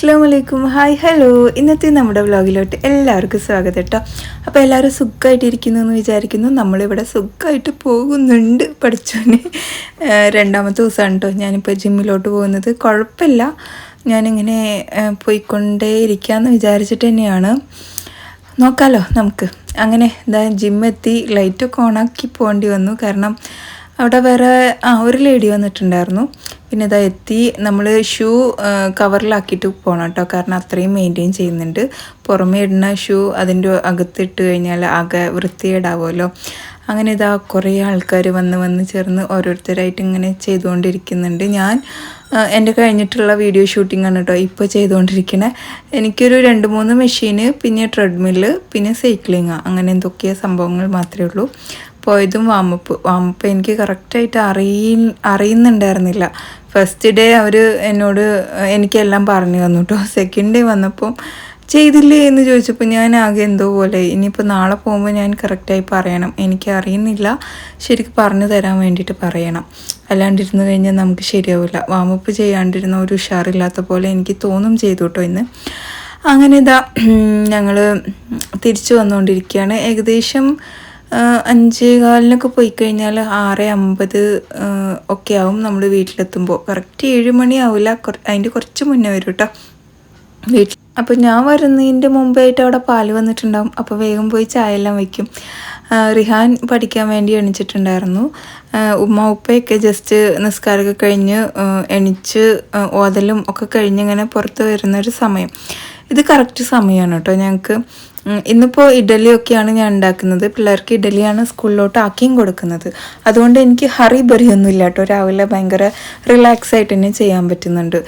അസ്സാം വലൈക്കും hi hello ഇന്നത്തെ നമ്മുടെ വ്ലോഗിലോട്ട് എല്ലാവർക്കും സ്വാഗതം കേട്ടോ അപ്പോൾ എല്ലാവരും സുഖമായിട്ടിരിക്കുന്നു എന്ന് വിചാരിക്കുന്നു. നമ്മളിവിടെ സുഖമായിട്ട് പോകുന്നുണ്ട് പഠിച്ചോനെ. രണ്ടാമത്തെ ദിവസമാണ് കേട്ടോ ഞാനിപ്പോൾ ജിമ്മിലോട്ട് പോകുന്നത്. കുഴപ്പമില്ല. ഞാനിങ്ങനെ പോയിക്കൊണ്ടേ ഇരിക്കാമെന്ന് വിചാരിച്ചിട്ട് തന്നെയാണ്. നോക്കാലോ നമുക്ക്. അങ്ങനെ എന്താ ജിമ്മെത്തി ലൈറ്റൊക്കെ ഓണാക്കി പോകേണ്ടി വന്നു. കാരണം അവിടെ വേറെ ആ ഒരു ലേഡി വന്നിട്ടുണ്ടായിരുന്നു. പിന്നെ ഇതാ എത്തി. നമ്മൾ ഷൂ കവറിലാക്കിയിട്ട് പോകണം കേട്ടോ. കാരണം അത്രയും മെയിന്റെയിൻ ചെയ്യുന്നുണ്ട്. പുറമേ ഇടുന്ന ഷൂ അതിന്റെ അകത്തിട്ട് കഴിഞ്ഞാൽ ആകെ വൃത്തികേടാവുമല്ലോ. അങ്ങനെ ഇതാ കുറേ ആൾക്കാർ വന്ന് വന്ന് ചേർന്ന് ഓരോരുത്തരായിട്ട് ഇങ്ങനെ ചെയ്തുകൊണ്ടിരിക്കുന്നുണ്ട്. ഞാൻ എന്റെ കഴിഞ്ഞിട്ടുള്ള വീഡിയോ ഷൂട്ടിംഗ് ആണ് കേട്ടോ ഇപ്പോൾ ചെയ്തുകൊണ്ടിരിക്കണേ. എനിക്കൊരു രണ്ട് മൂന്ന് മെഷീന് പിന്നെ ട്രെഡ്മില്ല് പിന്നെ സൈക്ലിങ് അങ്ങനെ എന്തൊക്കെയോ സംഭവങ്ങൾ മാത്രമേ ഉള്ളൂ. പോയതും വാമപ്പ് വാമപ്പ് എനിക്ക് കറക്റ്റായിട്ട് അറിയ അറിയുന്നുണ്ടായിരുന്നില്ല. ഫസ്റ്റ് ഡേ അവർ എന്നോട് എനിക്കെല്ലാം പറഞ്ഞു തന്നു കേട്ടോ സെക്കൻഡ് ഡേ വന്നപ്പോൾ ചെയ്തില്ലേ എന്ന് ചോദിച്ചപ്പോൾ ഞാൻ ആകെ എന്തോ പോലെ ഇനിയിപ്പോൾ നാളെ പോകുമ്പോൾ ഞാൻ കറക്റ്റായി പറയണം. എനിക്ക് അറിയുന്നില്ല. ശരിക്കും പറഞ്ഞു തരാൻ വേണ്ടിയിട്ട് പറയണം. അല്ലാണ്ടിരുന്ന് കഴിഞ്ഞാൽ നമുക്ക് ശരിയാവില്ല. വാമപ്പ് ചെയ്യാണ്ടിരുന്ന ഒരു ഉഷാറില്ലാത്ത പോലെ എനിക്ക് തോന്നും ചെയ്തു കേട്ടോ ഇന്ന്. അങ്ങനെ ഇതാ ഞങ്ങൾ തിരിച്ചു വന്നുകൊണ്ടിരിക്കുകയാണ് ഏകദേശം അഞ്ചേ കാലിനൊക്കെ പോയി കഴിഞ്ഞാൽ ആറ് അമ്പത് ഒക്കെ ആവും നമ്മൾ വീട്ടിലെത്തുമ്പോൾ കറക്റ്റ് ഏഴ് മണി ആവില്ല അതിന്റെ കുറച്ച് മുന്നേ വരും കേട്ടോ വീട്ടിൽ അപ്പോൾ ഞാൻ വരുന്നതിന്റെ മുമ്പായിട്ട് അവിടെ പാൽ വന്നിട്ടുണ്ടാവും. അപ്പോൾ വേഗം പോയി ചായ എല്ലാം വയ്ക്കും റിഹാൻ പഠിക്കാൻ വേണ്ടി എണിച്ചിട്ടുണ്ടായിരുന്നു. ഉമ്മ ഉപ്പയൊക്കെ ജസ്റ്റ് നിസ്കാരമൊക്കെ കഴിഞ്ഞ് എണിച്ച് ഓതലും ഒക്കെ കഴിഞ്ഞ് ഇങ്ങനെ പുറത്ത് വരുന്നൊരു സമയം. ഇത് കറക്റ്റ് സമയമാണ് കേട്ടോ ഞങ്ങൾക്ക് ഇന്നിപ്പോൾ ഇഡലിയൊക്കെയാണ് ഞാൻ ഉണ്ടാക്കുന്നത്. പിള്ളേർക്ക് ഇഡലിയാണ് സ്കൂളിലോട്ട് ആക്കിയും കൊടുക്കുന്നത്. അതുകൊണ്ട് എനിക്ക് ഹറി ബറിയൊന്നുമില്ല കേട്ടോ. രാവിലെ ഭയങ്കര റിലാക്സ് ആയിട്ട് തന്നെ ചെയ്യാൻ പറ്റുന്നുണ്ട്.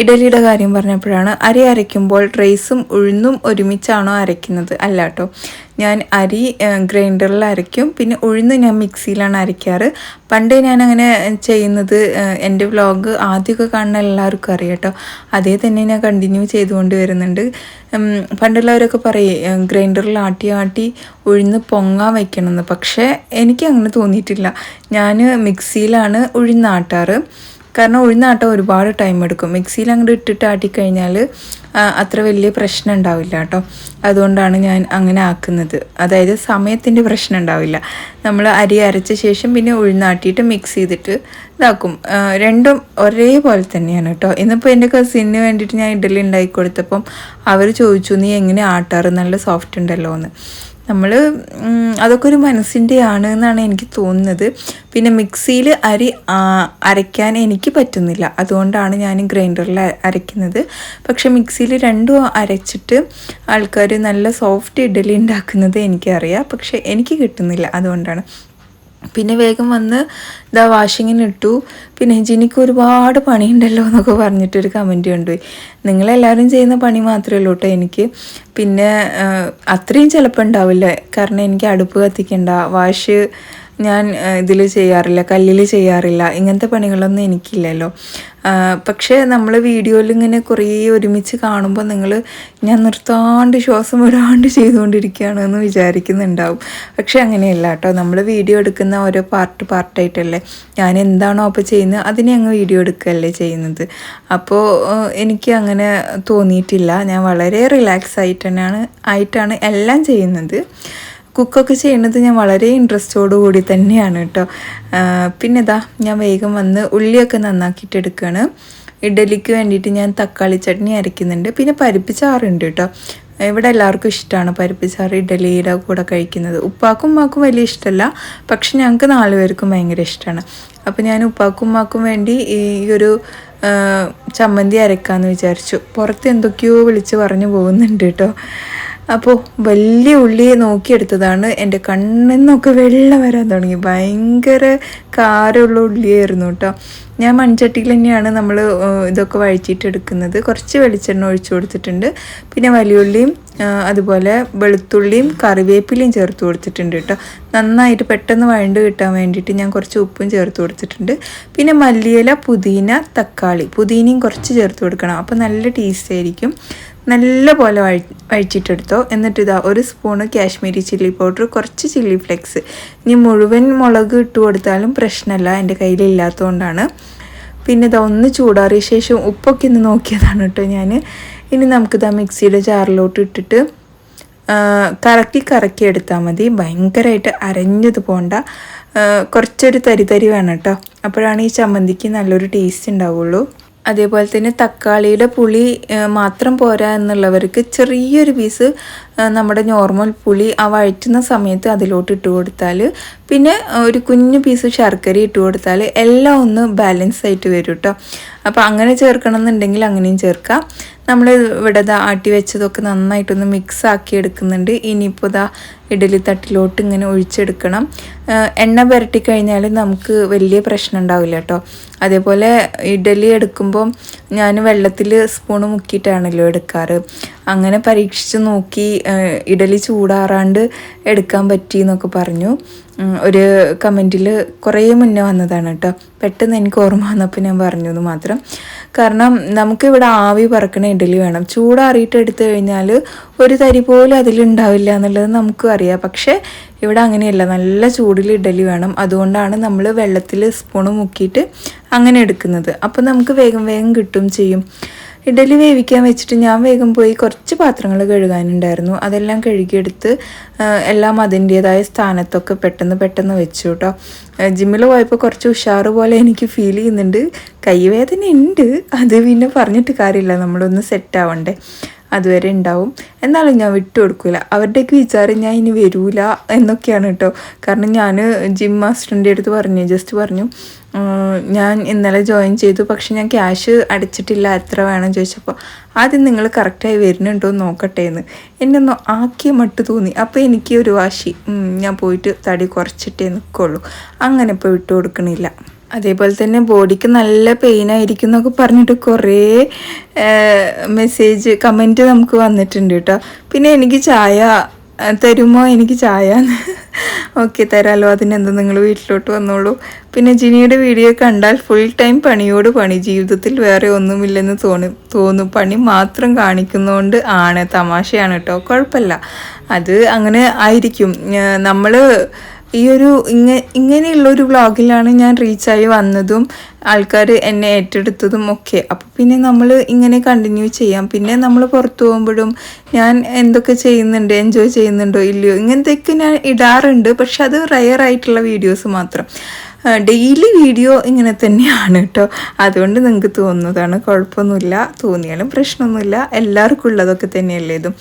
ഇഡലിയുടെ കാര്യം പറഞ്ഞപ്പോഴാണ് അരി അരയ്ക്കുമ്പോൾ റൈസും ഉഴുന്നും ഒരുമിച്ചാണോ അരയ്ക്കുന്നത് അല്ല കേട്ടോ ഞാൻ അരി ഗ്രൈൻഡറിൽ അരയ്ക്കും. പിന്നെ ഉഴുന്ന് ഞാൻ മിക്സിയിലാണ് അരയ്ക്കാറ്. പണ്ടേ ഞാൻ അങ്ങനെ ചെയ്യുന്നത് എന്റെ വ്ലോഗ് ആദ്യമൊക്കെ കാണുന്ന എല്ലാവർക്കും അറിയാം കേട്ടോ. അതേ തന്നെ ഞാൻ കണ്ടിന്യൂ ചെയ്തുകൊണ്ട് വരുന്നുണ്ട്. പണ്ടുള്ളവരൊക്കെ പറയും ഗ്രൈൻഡറിൽ ആട്ടി ആട്ടി ഉഴുന്ന് പൊങ്ങാൻ വയ്ക്കണമെന്ന് പക്ഷേ എനിക്ക് അങ്ങനെ തോന്നിയിട്ടില്ല. ഞാൻ മിക്സിയിലാണ് ഉഴുന്നാട്ടാറ് കാരണം ഉഴുന്നാട്ടം ഒരുപാട് ടൈം എടുക്കും. മിക്സിയിൽ അങ്ങോട്ട് ഇട്ടിട്ട് ആട്ടിക്കഴിഞ്ഞാൽ അത്ര വലിയ പ്രശ്നം ഉണ്ടാവില്ല കേട്ടോ. അതുകൊണ്ടാണ് ഞാൻ അങ്ങനെ ആക്കുന്നത്. അതായത് സമയത്തിന്റെ പ്രശ്നം ഉണ്ടാവില്ല. നമ്മൾ അരി അരച്ച ശേഷം പിന്നെ ഉഴുന്നാട്ടിയിട്ട് മിക്സ് ചെയ്തിട്ട് ഇതാക്കും. രണ്ടും ഒരേപോലെ തന്നെയാണ് കേട്ടോ. ഇന്നിപ്പോൾ എന്റെ കസിന് വേണ്ടിയിട്ട് ഞാൻ ഇഡലി ഉണ്ടാക്കി കൊടുത്തപ്പം അവർ ചോദിച്ചു നീ എങ്ങനെ ആട്ടാറ്? നല്ല സോഫ്റ്റ് ഉണ്ടല്ലോ എന്ന് നമ്മൾ അതൊക്കെ ഒരു മനസ്സിന്റെ ആണ് എന്നാണ് എനിക്ക് തോന്നുന്നത്. പിന്നെ മിക്സിയിൽ അരി അരയ്ക്കാൻ എനിക്ക് പറ്റുന്നില്ല. അതുകൊണ്ടാണ് ഞാൻ ഗ്രൈൻഡറിൽ അരയ്ക്കുന്നത്. പക്ഷേ മിക്സിയിൽ രണ്ടും അരച്ചിട്ട് ആൾക്കാർ നല്ല സോഫ്റ്റ് ഇഡലി ഉണ്ടാക്കുന്നത് എനിക്കറിയാം. പക്ഷേ എനിക്ക് കിട്ടുന്നില്ല അതുകൊണ്ടാണ്. പിന്നെ വേഗം വന്ന് ഇതാ വാഷിങ്ങിന് ഇട്ടു. പിന്നെ ജിനിക്ക് ഒരുപാട് പണിയുണ്ടല്ലോ എന്നൊക്കെ പറഞ്ഞിട്ടൊരു കമന്റ് കണ്ടുപോയി നിങ്ങളെല്ലാവരും ചെയ്യുന്ന പണി മാത്രമേ ഉള്ളൂ കേട്ടോ എനിക്ക്. പിന്നെ അത്രയും ചിലപ്പോൾ ഉണ്ടാവില്ല. കാരണം എനിക്ക് അടുപ്പ് കത്തിക്കണ്ട വാഷ് ഞാൻ ഇതിൽ ചെയ്യാറില്ല കല്ലിൽ ചെയ്യാറില്ല ഇങ്ങനത്തെ പണികളൊന്നും എനിക്കില്ലല്ലോ. പക്ഷേ നമ്മൾ വീഡിയോയിൽ ഇങ്ങനെ കുറേ ഒരുമിച്ച് കാണുമ്പോൾ നിങ്ങൾ ഞാൻ നിർത്താണ്ട് ശ്വാസം വിടാണ്ട് ചെയ്തുകൊണ്ടിരിക്കുകയാണ് എന്ന് വിചാരിക്കുന്നുണ്ടാവും. പക്ഷേ അങ്ങനെയല്ല കേട്ടോ നമ്മൾ വീഡിയോ എടുക്കുന്ന ഓരോ പാർട്ട് പാർട്ടായിട്ടല്ലേ ഞാൻ എന്താണോ അപ്പോൾ ചെയ്യുന്നത് അതിനെ അങ്ങ് വീഡിയോ എടുക്കുകയല്ലേ ചെയ്യുന്നത്. അപ്പോൾ എനിക്ക് അങ്ങനെ തോന്നിയിട്ടില്ല ഞാൻ വളരെ റിലാക്സ് ആയിട്ട് തന്നെയാണ് ആയിട്ടാണ് എല്ലാം ചെയ്യുന്നത്. കുക്കൊക്കെ ചെയ്യുന്നത് ഞാൻ വളരെ ഇൻട്രസ്റ്റോടു കൂടി തന്നെയാണ് കേട്ടോ പിന്നെ ഇതാ ഞാൻ വേഗം വന്ന് ഉള്ളിയൊക്കെ നന്നാക്കിയിട്ട് എടുക്കുകയാണ് ഇഡലിക്ക് വേണ്ടിയിട്ട് ഞാൻ തക്കാളി ചട്നി അരയ്ക്കുന്നുണ്ട് പിന്നെ പരിപ്പ് ചാറുണ്ട് കേട്ടോ ഇവിടെ എല്ലാവർക്കും ഇഷ്ടമാണ് പരിപ്പ് ചാറ് ഇഡലിയുടെ കൂടെ കഴിക്കുന്നത്. ഉപ്പാക്കും ഉമ്മാക്കും വലിയ ഇഷ്ടമല്ല പക്ഷെ ഞങ്ങൾക്ക് നാല് പേർക്കും ഭയങ്കര ഇഷ്ടമാണ് അപ്പോൾ ഞാൻ ഉപ്പാക്കും ഉമ്മാക്കും വേണ്ടി ഈ ഒരു ചമ്മന്തി അരക്കാമെന്ന് വിചാരിച്ചു. പുറത്ത് എന്തൊക്കെയോ വിളിച്ച് പറഞ്ഞു പോകുന്നുണ്ട് കേട്ടോ അപ്പോൾ വലിയ ഉള്ളി നോക്കിയെടുത്തതാണ് എന്റെ കണ്ണിൽ നിന്നൊക്കെ വെള്ളം വരാൻ തുടങ്ങി. ഭയങ്കര കാരമുള്ള ഉള്ളിയായിരുന്നു കേട്ടോ. ഞാൻ മൺചട്ടിയിൽ തന്നെയാണ് നമ്മൾ ഇതൊക്കെ വഴിച്ചിട്ടെടുക്കുന്നത് കുറച്ച് വെളിച്ചെണ്ണ ഒഴിച്ചു കൊടുത്തിട്ടുണ്ട്. പിന്നെ വലിയുള്ളിയും ഉള്ളിയും അതുപോലെ വെളുത്തുള്ളിയും കറിവേപ്പിലയും ചേർത്ത് കൊടുത്തിട്ടുണ്ട് കേട്ടോ. നന്നായിട്ട് പെട്ടെന്ന് വഴണ്ട് കിട്ടാൻ വേണ്ടിയിട്ട് ഞാൻ കുറച്ച് ഉപ്പും ചേർത്ത് കൊടുത്തിട്ടുണ്ട്. പിന്നെ മല്ലിയില പുതിന തക്കാളി. പുതിനയും കുറച്ച് ചേർത്ത് കൊടുക്കണം. അപ്പോൾ നല്ല ടേസ്റ്റ് ആയിരിക്കും. നല്ല വഴി വഴ വഴിച്ചിട്ടെടുത്തോ. എന്നിട്ട് ഇതാ ഒരു സ്പൂണ് കാശ്മീരി ചില്ലി പൗഡർ കുറച്ച് ചില്ലി ഫ്ലെക്സ് ഇനി മുഴുവൻ മുളക് ഇട്ട് കൊടുത്താലും പ്രശ്നമല്ല എന്റെ കയ്യിലില്ലാത്തതുകൊണ്ടാണ് പിന്നെ ഇതാ ഒന്ന് ചൂടാറിയ ശേഷം ഉപ്പൊക്കെ ഒന്ന് നോക്കിയതാണ് കേട്ടോ ഞാൻ ഇനി നമുക്കിതാ മിക്സിയുടെ ജാറിലോട്ട് ഇട്ടിട്ട് കറക്കി കറക്കി എടുത്താൽ മതി. ഭയങ്കരമായിട്ട് അരഞ്ഞത് പോണ്ട. കുറച്ചൊരു തരി തരി വേണം കേട്ടോ. അപ്പോഴാണ് ഈ ചമ്മന്തിക്ക് നല്ലൊരു ടേസ്റ്റ് ഉണ്ടാവുള്ളൂ. അതേപോലെ തന്നെ തക്കാളിയുടെ പുളി മാത്രം പോരാ എന്നുള്ളവർക്ക് ചെറിയൊരു പീസ് നമ്മുടെ നോർമൽ പുളി ആ വഴറ്റുന്ന സമയത്ത് അതിലോട്ട് ഇട്ട് കൊടുത്താൽ പിന്നെ ഒരു കുഞ്ഞു പീസ് ശർക്കര ഇട്ട് കൊടുത്താൽ എല്ലാം ഒന്ന് ബാലൻസ് ആയിട്ട് വരും കേട്ടോ അപ്പോൾ അങ്ങനെ ചേർക്കണം എന്നുണ്ടെങ്കിൽ അങ്ങനെയും ചേർക്കാം. നമ്മൾ ഇവിടെ ആട്ടി വെച്ചതൊക്കെ നന്നായിട്ടൊന്ന് മിക്സ് ആക്കി എടുക്കുന്നുണ്ട്. ഇനിയിപ്പോൾ ദാ ഇഡലി തട്ടിലോട്ട് ഇങ്ങനെ ഒഴിച്ചെടുക്കണം. എണ്ണ പുരട്ടി കഴിഞ്ഞാൽ നമുക്ക് വലിയ പ്രശ്നം ഉണ്ടാവില്ല കേട്ടോ അതേപോലെ ഇഡലി എടുക്കുമ്പോൾ ഞാൻ വെള്ളത്തിൽ സ്പൂണ് മുക്കിയിട്ടാണല്ലോ എടുക്കാറ്. അങ്ങനെ പരീക്ഷിച്ച് നോക്കി ഇഡലി ചൂടാറാണ്ട് എടുക്കാൻ പറ്റി എന്നൊക്കെ പറഞ്ഞു. ഒരു കമന്റിൽ കുറേ മുന്നേ വന്നതാണ് കേട്ടോ. പെട്ടെന്ന് എനിക്ക് ഓർമ്മ വന്നപ്പോൾ ഞാൻ പറഞ്ഞു എന്ന് മാത്രം. കാരണം നമുക്കിവിടെ ആവി പറക്കണ ഇഡലി വേണം. ചൂടാറിയിട്ട് എടുത്തു കഴിഞ്ഞാൽ ഒരു തരി പോലും അതിലുണ്ടാവില്ല എന്നുള്ളത് നമുക്കും അറിയാം. പക്ഷേ ഇവിടെ അങ്ങനെയല്ല. നല്ല ചൂടിൽ ഇഡലി വേണം. അതുകൊണ്ടാണ് നമ്മൾ വെള്ളത്തിൽ സ്പൂണ് മുക്കിയിട്ട് അങ്ങനെ എടുക്കുന്നത്. അപ്പോൾ നമുക്ക് വേഗം വേഗം കിട്ടും ചെയ്യും. ഇഡലി വേവിക്കാൻ വെച്ചിട്ട് ഞാൻ വേഗം പോയി കുറച്ച് പാത്രങ്ങൾ കഴുകാനുണ്ടായിരുന്നു. അതെല്ലാം കഴുകിയെടുത്ത് എല്ലാം അതിന്റേതായ സ്ഥാനത്തൊക്കെ പെട്ടെന്ന് പെട്ടെന്ന് വെച്ചു കേട്ടോ ജിമ്മിൽ പോയപ്പോൾ കുറച്ച് ഉഷാറ് പോലെ എനിക്ക് ഫീൽ ചെയ്യുന്നുണ്ട്. കൈവേദന ഉണ്ട്. അത് പിന്നെ പറഞ്ഞിട്ട് കാര്യമില്ല. നമ്മളൊന്ന് സെറ്റ് ആവണ്ടേ. അതുവരെ ഉണ്ടാവും. എന്നാലും ഞാൻ വിട്ടു കൊടുക്കില്ല അവരുടെയൊക്കെ വിചാരം ഞാൻ ഇനി വരൂല എന്നൊക്കെയാണ് കേട്ടോ. കാരണം ഞാൻ ജിം മാസ്റ്ററിന്റെ അടുത്ത് പറഞ്ഞു ജസ്റ്റ് പറഞ്ഞു ഞാൻ ഇന്നലെ ജോയിൻ ചെയ്തു പക്ഷെ ഞാൻ ക്യാഷ് അടച്ചിട്ടില്ല എത്ര വേണം ചോദിച്ചപ്പോൾ. ആദ്യം നിങ്ങൾ കറക്റ്റായി വരുന്നുണ്ടോ എന്ന് നോക്കട്ടെ എന്ന്. എന്നെ ഒന്ന് ആക്കിയ മട്ട് തോന്നി. അപ്പോൾ എനിക്ക് ഒരു വാശി ഞാൻ പോയിട്ട് തടി കുറച്ചിട്ടേ നിൽക്കുള്ളൂ. അങ്ങനെ ഇപ്പോൾ വിട്ടു കൊടുക്കണില്ല. അതേപോലെ തന്നെ ബോഡിക്ക് നല്ല പെയിൻ ആയിരിക്കും എന്നൊക്കെ പറഞ്ഞിട്ട് കുറേ മെസ്സേജ് കമന്റ് നമുക്ക് വന്നിട്ടുണ്ട് കേട്ടോ. പിന്നെ എനിക്ക് ചായ തരുമോ? എനിക്ക് ചായ. ഓക്കെ തരാമല്ലോ അതിനെന്താ നിങ്ങൾ വീട്ടിലോട്ട് വന്നോളൂ. പിന്നെ ജിനിയുടെ വീഡിയോ കണ്ടാൽ ഫുൾ ടൈം പണിയോട് പണി. ജീവിതത്തിൽ വേറെ ഒന്നുമില്ലെന്ന് തോന്നും തോന്നും. പണി മാത്രം കാണിക്കുന്നതുകൊണ്ട് ആണ്. തമാശയാണ് കേട്ടോ. കുഴപ്പമില്ല. അത് അങ്ങനെ ആയിരിക്കും. നമ്മൾ ഈ ഒരു ഇങ്ങ ഇങ്ങനെയുള്ള ഒരു വ്ളോഗിലാണ് ഞാൻ റീച്ചായി വന്നതും ആൾക്കാർ എന്നെ ഏറ്റെടുത്തതും ഒക്കെ. അപ്പോൾ പിന്നെ നമ്മൾ ഇങ്ങനെ കണ്ടിന്യൂ ചെയ്യാം. പിന്നെ നമ്മൾ പുറത്തു പോകുമ്പോഴും ഞാൻ എന്തൊക്കെ ചെയ്യുന്നുണ്ട് എൻജോയ് ചെയ്യുന്നുണ്ടോ ഇല്ലയോ ഇങ്ങനത്തെയൊക്കെ ഞാൻ ഇടാറുണ്ട്. പക്ഷെ അത് റയർ ആയിട്ടുള്ള വീഡിയോസ് മാത്രം. ഡെയിലി വീഡിയോ ഇങ്ങനെ തന്നെയാണ് കേട്ടോ അതുകൊണ്ട് നിങ്ങൾക്ക് തോന്നുന്നതാണ്. കുഴപ്പമൊന്നുമില്ല. തോന്നിയാലും പ്രശ്നമൊന്നുമില്ല. എല്ലാവർക്കും ഉള്ളതൊക്കെ തന്നെയല്ലേ ഇതും.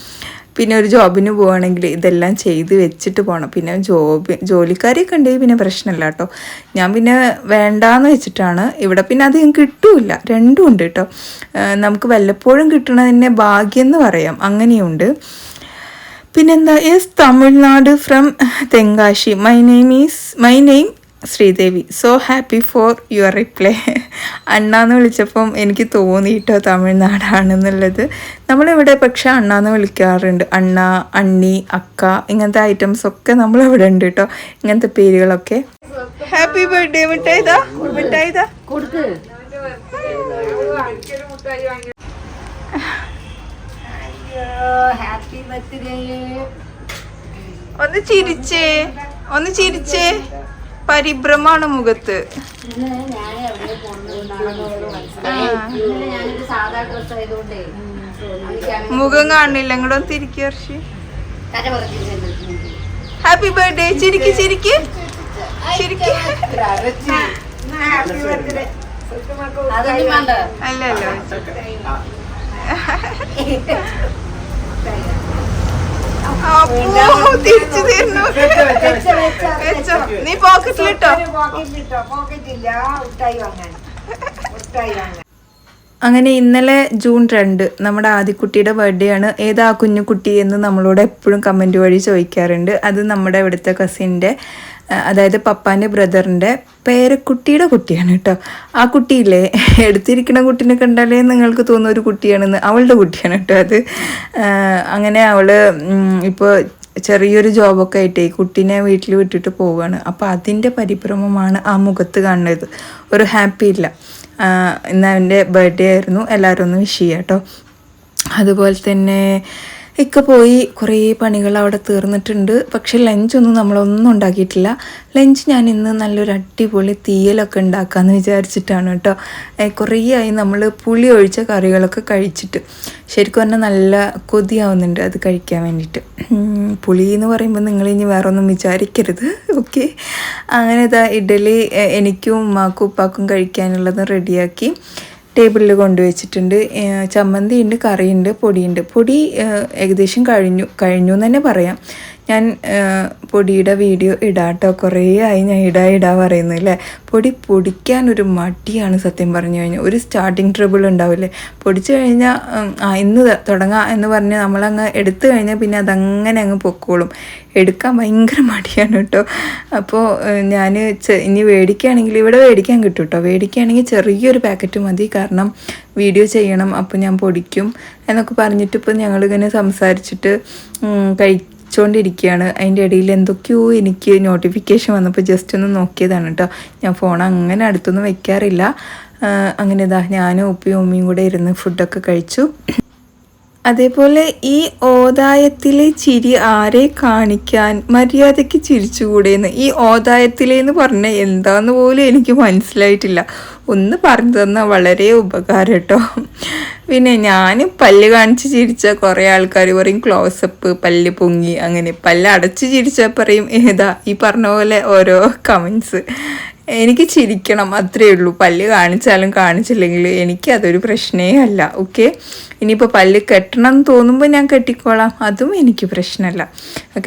പിന്നെ ഒരു ജോബിന് പോവുകയാണെങ്കിൽ ഇതെല്ലാം ചെയ്ത് വെച്ചിട്ട് പോകണം പിന്നെ ജോബ് ജോലിക്കാരെയൊക്കെ ഉണ്ടെങ്കിൽ പിന്നെ പ്രശ്നമില്ല കേട്ടോ. ഞാൻ പിന്നെ വേണ്ടാന്ന് വെച്ചിട്ടാണ്. ഇവിടെ പിന്നെ അധികം കിട്ടൂല രണ്ടും ഉണ്ട് കേട്ടോ. നമുക്ക് വല്ലപ്പോഴും കിട്ടണതിന്റെ ഭാഗ്യം എന്ന് പറയാം. അങ്ങനെയുണ്ട്. പിന്നെന്താ? Yes Tamil Nadu from Tenkasi. My name is my name Sridevi. So happy for your reply അണ്ണാന്ന് വിളിച്ചപ്പം എനിക്ക് തോന്നിയിട്ടോ തമിഴ്നാടാണെന്നുള്ളത്. നമ്മളിവിടെ പക്ഷേ അണ്ണാന്ന് വിളിക്കാറുണ്ട്. അണ്ണ അണ്ണി അക്ക ഇങ്ങനത്തെ ഐറ്റംസ് ഒക്കെ നമ്മളിവിടെ ഉണ്ട് കേട്ടോ ഇങ്ങനത്തെ പേരുകളൊക്കെ. ഹാപ്പി ബർത്ത്ഡേ മിഠായിതാ? മിഠായിതാ? ഒന്ന് ചിരിച്ചേ. ഒന്ന് ചിരിച്ചേ. പരിഭ്രമാണ് മുഖത്ത്. മുഖം കാണില്ല. ഇങ്ങോട്ടൊന്ന് തിരിക്കുക ഹർഷി. ഹാപ്പി ബർത്ത്ഡേ ചിരിക്ക് ചിരിക്ക്. ചിരിക്ക്. അതൊന്നും വേണ്ട അല്ല അല്ല അപ്പോ തിരിച്ചു തരുന്നു. വെച്ചോ നീ പോക്കറ്റിലിട്ടോ? അങ്ങനെ ഇന്നലെ ജൂൺ രണ്ട് നമ്മുടെ ആദിക്കുട്ടിയുടെ ബർത്ത്ഡേ ആണ്. ഏതാ കുഞ്ഞുകുട്ടി എന്ന് നമ്മളോട് എപ്പോഴും കമന്റ് വഴി ചോദിക്കാറുണ്ട്. അത് നമ്മുടെ ഇവിടുത്തെ കസിന്റെ അതായത് പപ്പാന്റെ ബ്രദറിന്റെ പേരക്കുട്ടിയുടെ കുട്ടിയാണ് കേട്ടോ. ആ കുട്ടിയില്ലേ? എടുത്തിരിക്കുന്ന കുട്ടീനെ കണ്ടാലേ നിങ്ങൾക്ക് തോന്നുന്ന ഒരു കുട്ടിയാണെന്ന് അവളുടെ കുട്ടിയാണ് കേട്ടോ അത്. അങ്ങനെ അവൾ ഇപ്പോൾ ചെറിയൊരു ജോബൊക്കെ ഈ കുട്ടീനെ വീട്ടിൽ വിട്ടിട്ട് പോവുകയാണ് അപ്പോൾ അതിന്റെ പരിഭ്രമമാണ് ആ മുഖത്ത് കാണുന്നത്. ഒരു ഹാപ്പി ഇല്ല. ഇന്ന് അവന്റെ ബർത്ത്ഡേ ആയിരുന്നു. എല്ലാവരും ഒന്ന് വിഷ് ചെയ്യാം കേട്ടോ. അതുപോലെ തന്നെ ഇക്ക പോയി കുറേ പണികൾ അവിടെ തീർന്നിട്ടുണ്ട്. പക്ഷെ ലഞ്ചൊന്നും നമ്മളൊന്നും ഉണ്ടാക്കിയിട്ടില്ല. ലഞ്ച് ഞാൻ ഇന്ന് നല്ലൊരു അടിപൊളി തീയലൊക്കെ ഉണ്ടാക്കാമെന്ന് വിചാരിച്ചിട്ടാണ് കേട്ടോ. കുറേ ആയി നമ്മൾ പുളി ഒഴിച്ച കറികളൊക്കെ കഴിച്ചിട്ട്. ശരിക്കും പറഞ്ഞാൽ നല്ല കൊതിയാവുന്നുണ്ട് അത് കഴിക്കാൻ വേണ്ടിയിട്ട്. പുളി എന്ന് പറയുമ്പോൾ നിങ്ങൾ ഇനി വേറെ ഒന്നും വിചാരിക്കരുത്. ഓക്കെ. അങ്ങനെ ഇതാ ഇഡലി എനിക്കും ഉമ്മാക്കും ഉപ്പാക്കും കഴിക്കാനുള്ളത് റെഡിയാക്കി ടേബിളിൽ കൊണ്ടുവച്ചിട്ടുണ്ട് ചമ്മന്തി ഉണ്ട് കറിയുണ്ട് പൊടിയുണ്ട്. പൊടി ഏകദേശം കഴിഞ്ഞു. കഴിഞ്ഞു എന്ന് തന്നെ പറയാം. ഞാൻ പൊടിയുടെ വീഡിയോ ഇടാട്ടോ. കുറേ ആയി ഞാൻ ഇടാ ഇടാ പറയുന്നു അല്ലേ? പൊടി പൊടിക്കാൻ ഒരു മടിയാണ് സത്യം പറഞ്ഞു കഴിഞ്ഞാൽ ഒരു സ്റ്റാർട്ടിങ് ട്രബിൾ ഉണ്ടാവില്ലേ? പൊടിച്ചു കഴിഞ്ഞാൽ ഇന്ന് തുടങ്ങാം എന്ന് പറഞ്ഞ് നമ്മളങ്ങ് എടുത്തു കഴിഞ്ഞാൽ പിന്നെ അതങ്ങനെ അങ്ങ് പൊക്കോളും. എടുക്കാൻ ഭയങ്കര മടിയാണ് കേട്ടോ. അപ്പോൾ ഞാൻ ഇനി മേടിക്കുകയാണെങ്കിൽ ഇവിടെ മേടിക്കാൻ കിട്ടും കേട്ടോ. മേടിക്കുകയാണെങ്കിൽ ചെറിയൊരു പാക്കറ്റ് മതി. കാരണം വീഡിയോ ചെയ്യണം അപ്പോൾ ഞാൻ പൊടിക്കും എന്നൊക്കെ പറഞ്ഞിട്ട് ഇപ്പോൾ ഞങ്ങളിങ്ങനെ സംസാരിച്ചിട്ട് ഉം, കഴിച്ചുകൊണ്ടിരിക്കുകയാണ് അതിന്റെ ഇടയിൽ എന്തൊക്കെയോ എനിക്ക് നോട്ടിഫിക്കേഷൻ വന്നപ്പോൾ ജസ്റ്റ് ഒന്ന് നോക്കിയതാണ് കേട്ടോ ഞാൻ ഫോൺ അങ്ങനെ അടുത്തൊന്നും വെക്കാറില്ല. അങ്ങനെ ഇതാ ഞാനും ഉപ്പിയും ഉമ്മയും കൂടെ ഇരുന്ന് ഫുഡൊക്കെ കഴിച്ചു. അതേപോലെ ഈ ഓദായത്തിലെ ചിരി ആരെ കാണിക്കാൻ മര്യാദയ്ക്ക് ചിരിച്ചുകൂടെയെന്ന് ഈ ഓദായത്തിലെന്ന് പറഞ്ഞ എന്താന്ന് പോലും എനിക്ക് മനസ്സിലായിട്ടില്ല. ഒന്ന് പറഞ്ഞു തന്നാൽ വളരെ ഉപകാരം കേട്ടോ. പിന്നെ ഞാൻ പല്ല് കാണിച്ച് ചിരിച്ച കുറേ ആൾക്കാർ പറയും ക്ലോസപ്പ് പല്ല് പൊങ്ങി അങ്ങനെ പല്ല് അടച്ച് ചിരിച്ചാൽ പറയും ഏതാ? ഈ പറഞ്ഞ പോലെ ഓരോ കമൻസ് എനിക്ക് ചിരിക്കണം അത്രയേ ഉള്ളൂ. പല്ല് കാണിച്ചാലും കാണിച്ചില്ലെങ്കിൽ എനിക്ക് അതൊരു പ്രശ്നമേ അല്ല ഓക്കെ? ഇനിയിപ്പോൾ പല്ല് കെട്ടണം എന്ന് തോന്നുമ്പോൾ ഞാൻ കെട്ടിക്കോളാം. അതും എനിക്ക് പ്രശ്നമല്ല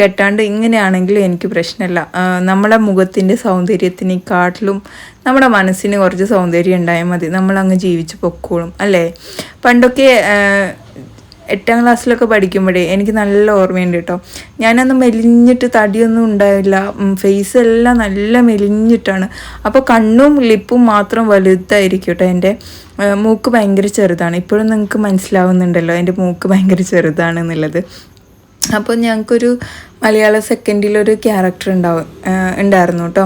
കെട്ടാണ്ട് ഇങ്ങനെയാണെങ്കിലും എനിക്ക് പ്രശ്നമല്ല നമ്മളെ മുഖത്തിന്റെ സൗന്ദര്യത്തിനെക്കാട്ടിലും നമ്മുടെ മനസ്സിന് കുറച്ച് സൗന്ദര്യം ഉണ്ടായാൽ മതി. നമ്മളങ്ങ് ജീവിച്ച് പൊക്കോളും അല്ലേ? പണ്ടൊക്കെ എട്ടാം ക്ലാസ്സിലൊക്കെ പഠിക്കുമ്പോഴേ എനിക്ക് നല്ല ഓർമ്മയുണ്ട് കേട്ടോ. ഞാനന്ന് മെലിഞ്ഞിട്ട് തടിയൊന്നും ഉണ്ടായില്ല. ഫേസ് എല്ലാം നല്ല മെലിഞ്ഞിട്ടാണ്. അപ്പോൾ കണ്ണും ലിപ്പും മാത്രം വലുതായിരിക്കും കേട്ടോ എന്റെ. മൂക്ക് ഭയങ്കര ചെറുതാണ്. ഇപ്പോഴും നിങ്ങൾക്ക് മനസ്സിലാവുന്നുണ്ടല്ലോ എന്റെ മൂക്ക് ഭയങ്കര ചെറുതാണ് എന്നുള്ളത് അപ്പോൾ ഞങ്ങൾക്കൊരു മലയാള സെക്കൻഡിലൊരു ക്യാരക്ടർ ഉണ്ടാവും ഉണ്ടായിരുന്നു കേട്ടോ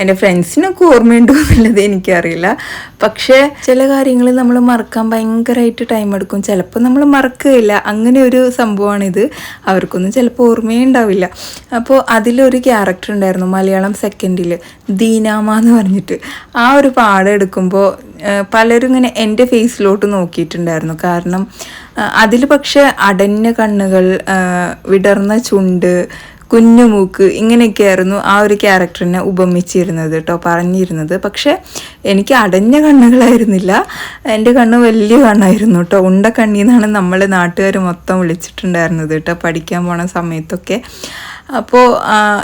എന്റെ ഫ്രണ്ട്സിനൊക്കെ ഓർമ്മയുണ്ടോ എന്നുള്ളത് എനിക്കറിയില്ല. പക്ഷേ ചില കാര്യങ്ങൾ നമ്മൾ മറക്കാൻ ഭയങ്കരമായിട്ട് ടൈം എടുക്കും. ചിലപ്പോൾ നമ്മൾ മറക്കുകയില്ല. അങ്ങനെ ഒരു സംഭവമാണിത്. അവർക്കൊന്നും ചിലപ്പോൾ ഓർമ്മയേ ഉണ്ടാവില്ല. അപ്പോൾ അതിലൊരു ക്യാരക്ടർ ഉണ്ടായിരുന്നു മലയാളം സെക്കൻഡിൽ ദീനാമ എന്ന് പറഞ്ഞിട്ട്. ആ ഒരു പാഠം എടുക്കുമ്പോൾ പലരും ഇങ്ങനെ എന്റെ ഫേസിലോട്ട് നോക്കിയിട്ടുണ്ടായിരുന്നു. കാരണം അതിൽ പക്ഷേ അടഞ്ഞ കണ്ണുകൾ വിടർന്ന ചുണ്ട് കുഞ്ഞുമൂക്ക് ഇങ്ങനെയൊക്കെയായിരുന്നു ആ ഒരു ക്യാരക്ടറിനെ ഉപമിച്ചിരുന്നത് കേട്ടോ പറഞ്ഞിരുന്നത്. പക്ഷേ എനിക്ക് അടഞ്ഞ കണ്ണുകളായിരുന്നില്ല. എന്റെ കണ്ണ് വലിയ കണ്ണായിരുന്നു കേട്ടോ. ഉണ്ട കണ്ണിന്നാണ് നമ്മൾ നാട്ടുകാർ മൊത്തം വിളിച്ചിട്ടുണ്ടായിരുന്നത് കേട്ടോ. പഠിക്കാൻ പോണ സമയത്തൊക്കെ. അപ്പോൾ